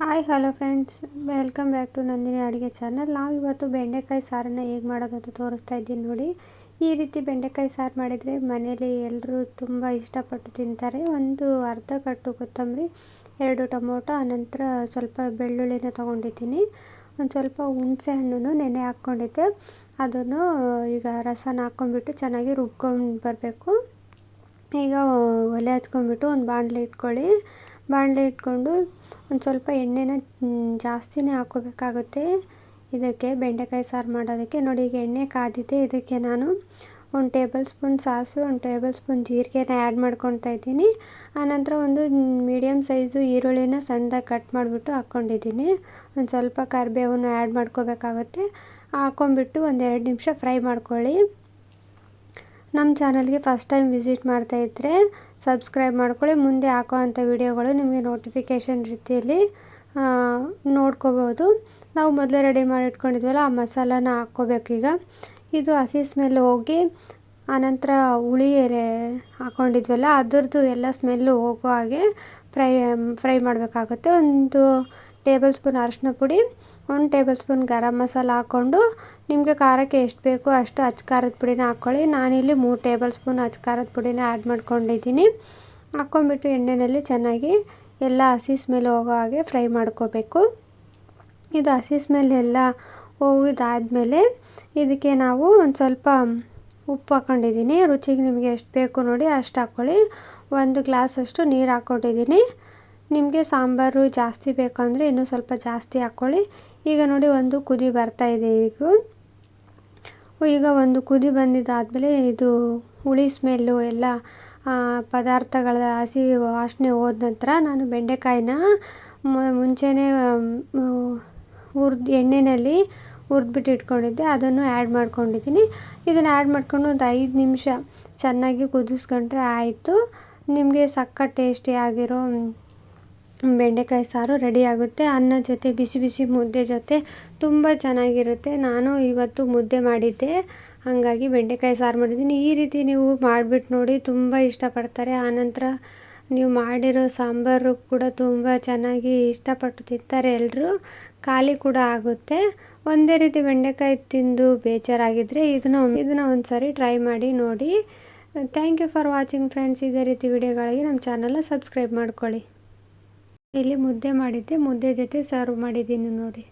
Hi, hello friends. Welcome back to Nandini ಅಡುಗೆ channel. ನಾವು ಇವತ್ತು ಬೆಂಡೆಕಾಯಿ ಸಾರನ್ನು ಹೇಗೆ ಮಾಡೋದು ಅಂತ ತೋರಿಸ್ತಾ ಇದ್ದೀನಿ ನೋಡಿ. ಈ ರೀತಿ ಬೆಂಡೆಕಾಯಿ ಸಾರು ಮಾಡಿದರೆ ಮನೆಯಲ್ಲಿ ಎಲ್ಲರೂ ತುಂಬ ಇಷ್ಟಪಟ್ಟು ತಿಂತಾರೆ. ಒಂದು ಅರ್ಧ ಕಟ್ಟು ಕೊತ್ತಂಬರಿ, ಎರಡು ಟೊಮೊಟೊ ಆನಂತರ ಸ್ವಲ್ಪ ಬೆಳ್ಳುಳ್ಳಿನ ತೊಗೊಂಡಿದ್ದೀನಿ. ಒಂದು ಸ್ವಲ್ಪ ಹುಣಸೆ ಹಣ್ಣು ನೆನೆ ಹಾಕ್ಕೊಂಡಿದ್ದೆ. ಅದನ್ನು ಈಗ ರಸನ ಹಾಕ್ಕೊಂಡ್ಬಿಟ್ಟು ಚೆನ್ನಾಗಿ ರುಬ್ಕೊಂಡು ಬರಬೇಕು. ಈಗ ಒಲೆ ಹಚ್ಕೊಂಡ್ಬಿಟ್ಟು ಒಂದು ಬಾಣಲೆ ಇಟ್ಕೊಳ್ಳಿ. ಬಾಣಲೆ ಇಟ್ಕೊಂಡು ಒಂದು ಸ್ವಲ್ಪ ಎಣ್ಣೆನ ಜಾಸ್ತಿನೇ ಹಾಕೋಬೇಕಾಗುತ್ತೆ. ಇದಕ್ಕೆ ಬೆಂಡೆಕಾಯಿ ಸಾರು ಮಾಡೋದಕ್ಕೆ. ನೋಡಿ, ಈಗ ಎಣ್ಣೆ ಕಾದಿದೆ ಇದಕ್ಕೆ ನಾನು. ಒಂದು ಟೇಬಲ್ ಸ್ಪೂನ್ ಸಾಸಿವೆ, ಒಂದು ಟೇಬಲ್ ಸ್ಪೂನ್ ಜೀರಿಗೆನ ಆ್ಯಡ್ ಮಾಡ್ಕೊತಾ ಇದ್ದೀನಿ. ಆನಂತರ ಒಂದು ಮೀಡಿಯಮ್ ಸೈಜು ಈರುಳ್ಳಿನ ಸಣ್ಣದಾಗಿ ಕಟ್ ಮಾಡಿಬಿಟ್ಟು ಹಾಕ್ಕೊಂಡಿದ್ದೀನಿ. ಒಂದು ಸ್ವಲ್ಪ ಕರಿಬೇವನ್ನು ಆ್ಯಡ್ ಮಾಡ್ಕೋಬೇಕಾಗುತ್ತೆ. ಹಾಕ್ಕೊಂಬಿಟ್ಟು ಒಂದು ಎರಡು ನಿಮಿಷ ಫ್ರೈ ಮಾಡ್ಕೊಳ್ಳಿ. ನಮ್ಮ ಚಾನಲ್ಗೆ ಫಸ್ಟ್ ಟೈಮ್ ವಿಸಿಟ್ ಮಾಡ್ತಾಯಿದ್ರೆ ಸಬ್ಸ್ಕ್ರೈಬ್ ಮಾಡ್ಕೊಳ್ಳಿ. ಮುಂದೆ ಹಾಕೋವಂಥ ವಿಡಿಯೋಗಳು ನಿಮಗೆ ನೋಟಿಫಿಕೇಷನ್ ರೀತಿಯಲ್ಲಿ ನೋಡ್ಕೋಬೋದು. ನಾವು ಮೊದಲೇ ರೆಡಿ ಮಾಡಿಟ್ಕೊಂಡಿದ್ವಲ್ಲ ಆ ಮಸಾಲಾನ ಹಾಕ್ಕೋಬೇಕೀಗ ಇದು ಹಸಿ ಸ್ಮೆಲ್ ಹೋಗಿ, ಆನಂತರ ಹುಳಿ ಎಲೆ ಹಾಕ್ಕೊಂಡಿದ್ವಲ್ಲ ಅದರದ್ದು ಎಲ್ಲ ಸ್ಮೆಲ್ಲು ಹೋಗೋ ಹಾಗೆ ಫ್ರೈ ಫ್ರೈ ಮಾಡಬೇಕಾಗುತ್ತೆ. ಒಂದು ಟೇಬಲ್ ಸ್ಪೂನ್ ಅರಶಿನ ಪುಡಿ, ಒಂದು ಟೇಬಲ್ ಸ್ಪೂನ್ ಗರಂ ಮಸಾಲ ಹಾಕ್ಕೊಂಡು ನಿಮಗೆ ಖಾರಕ್ಕೆ ಎಷ್ಟು ಬೇಕು ಅಷ್ಟು ಅಚ್ಚ ಖಾರದ ಪುಡಿನ ಹಾಕ್ಕೊಳ್ಳಿ. ನಾನಿಲ್ಲಿ ಮೂರು ಟೇಬಲ್ ಸ್ಪೂನ್ ಅಚ್ಚ ಖಾರದ ಪುಡಿನ ಆ್ಯಡ್ ಮಾಡ್ಕೊಂಡಿದ್ದೀನಿ. ಹಾಕ್ಕೊಂಬಿಟ್ಟು ಎಣ್ಣೆಯಲ್ಲಿ ಚೆನ್ನಾಗಿ ಎಲ್ಲ ಹಸಿ ಸ್ಮೆಲ್ ಹೋಗೋ ಹಾಗೆ ಫ್ರೈ ಮಾಡ್ಕೋಬೇಕು. ಇದು ಹಸಿ ಸ್ಮೆಲ್ ಎಲ್ಲ ಹೋಗಿದ್ದಾದಮೇಲೆ ಇದಕ್ಕೆ ನಾವು ಒಂದು ಸ್ವಲ್ಪ ಉಪ್ಪು ಹಾಕ್ಕೊಂಡಿದ್ದೀನಿ. ರುಚಿಗೆ ನಿಮಗೆ ಎಷ್ಟು ಬೇಕು ನೋಡಿ ಅಷ್ಟು ಹಾಕ್ಕೊಳ್ಳಿ. ಒಂದು ಗ್ಲಾಸಷ್ಟು ನೀರು ಹಾಕ್ಕೊಂಡಿದ್ದೀನಿ ನಿಮಗೆ ಸಾಂಬಾರು ಜಾಸ್ತಿ ಬೇಕಂದರೆ ಇನ್ನೂ ಸ್ವಲ್ಪ ಜಾಸ್ತಿ ಹಾಕ್ಕೊಳ್ಳಿ ಈಗ ನೋಡಿ ಒಂದು ಕುದಿ ಬರ್ತಾ ಇದೆ ಈಗ. ಈಗ ಒಂದು ಕುದಿ ಬಂದಿದ್ದಾದಮೇಲೆ ಇದು ಹುಳಿ ಸ್ಮೆಲ್ಲು ಎಲ್ಲ ಪದಾರ್ಥಗಳ ಹಸಿ ವಾಸನೆ ಹೋದ ನಂತರ ನಾನು ಬೆಂಡೆಕಾಯಿನ ಮುಂಚೆನೇ ಹುರ್ದು ಎಣ್ಣೆಯಲ್ಲಿ ಹುರಿದ್ಬಿಟ್ಟು ಇಟ್ಕೊಂಡಿದ್ದೆ. ಅದನ್ನು ಆ್ಯಡ್ ಮಾಡ್ಕೊಂಡಿದ್ದೀನಿ. ಇದನ್ನು ಆ್ಯಡ್ ಮಾಡ್ಕೊಂಡು ಒಂದು ಐದು ನಿಮಿಷ ಚೆನ್ನಾಗಿ ಕುದಿಸ್ಕೊಂಡ್ರೆ ಆಯಿತು. ನಿಮಗೆ ಸಕ್ಕ ಟೇಸ್ಟಿಯಾಗಿರೋ ಬೆಂಡೆಕಾಯಿ ಸಾರು ರೆಡಿ ಆಗುತ್ತೆ. ಅನ್ನ ಜೊತೆ, ಬಿಸಿ ಬಿಸಿ ಮುದ್ದೆ ಜೊತೆ ತುಂಬ ಚೆನ್ನಾಗಿರುತ್ತೆ. ನಾನು ಇವತ್ತು ಮುದ್ದೆ ಮಾಡಿದ್ದೆ. ಹಾಗಾಗಿ ಬೆಂಡೆಕಾಯಿ ಸಾರು ಮಾಡಿದ್ದೀನಿ. ಈ ರೀತಿ ನೀವು ಮಾಡಿಬಿಟ್ಟು ನೋಡಿ ತುಂಬ ಇಷ್ಟಪಡ್ತಾರೆ. ಆನಂತರ ನೀವು ಮಾಡಿರೋ ಸಾಂಬಾರು ಕೂಡ ತುಂಬ ಚೆನ್ನಾಗಿ ಇಷ್ಟಪಟ್ಟು ತಿಂತಾರೆ ಎಲ್ಲರೂ ಖಾಲಿ ಕೂಡ ಆಗುತ್ತೆ. ಒಂದೇ ರೀತಿ ಬೆಂಡೆಕಾಯಿ ತಿಂದು ಬೇಜಾರಾಗಿದ್ದರೆ ಇದನ್ನ ಇದನ್ನ ಒಂದು ಸಾರಿ ಟ್ರೈ ಮಾಡಿ ನೋಡಿ. Thank you for watching friends ಇದೇ ರೀತಿ ವಿಡಿಯೋಗಳಿಗೆ ನಮ್ಮ ಚಾನಲ್ನ ಸಬ್ಸ್ಕ್ರೈಬ್ ಮಾಡ್ಕೊಳ್ಳಿ. ಇಲ್ಲಿ ಮುದ್ದೆ ಮಾಡಿದ್ದೆ ಮುದ್ದೆ ಜೊತೆ ಸರ್ವ್ ಮಾಡಿದ್ದೀನಿ ನೋಡಿ.